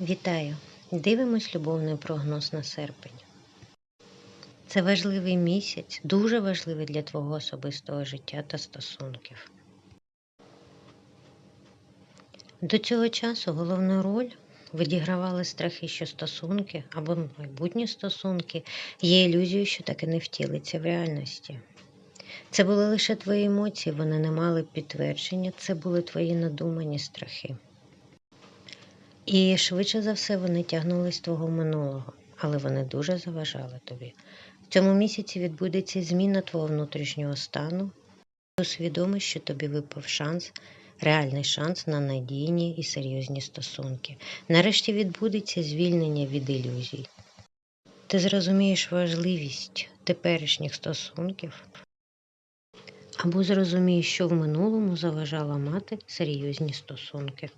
Вітаю! Дивимось любовний прогноз на серпень. Це важливий місяць, дуже важливий для твого особистого життя та стосунків. До цього часу головну роль відігравали страхи, що стосунки або майбутні стосунки є ілюзією, що так і не втілиться в реальності. Це були лише твої емоції, вони не мали підтвердження, це були твої надумані страхи. І швидше за все вони тягнулись з твого минулого, але вони дуже заважали тобі. В цьому місяці відбудеться зміна твого внутрішнього стану. Усвідомиш, що тобі випав шанс, реальний шанс на надійні і серйозні стосунки. Нарешті відбудеться звільнення від ілюзій. Ти зрозумієш важливість теперішніх стосунків або зрозумієш, що в минулому заважало мати серйозні стосунки.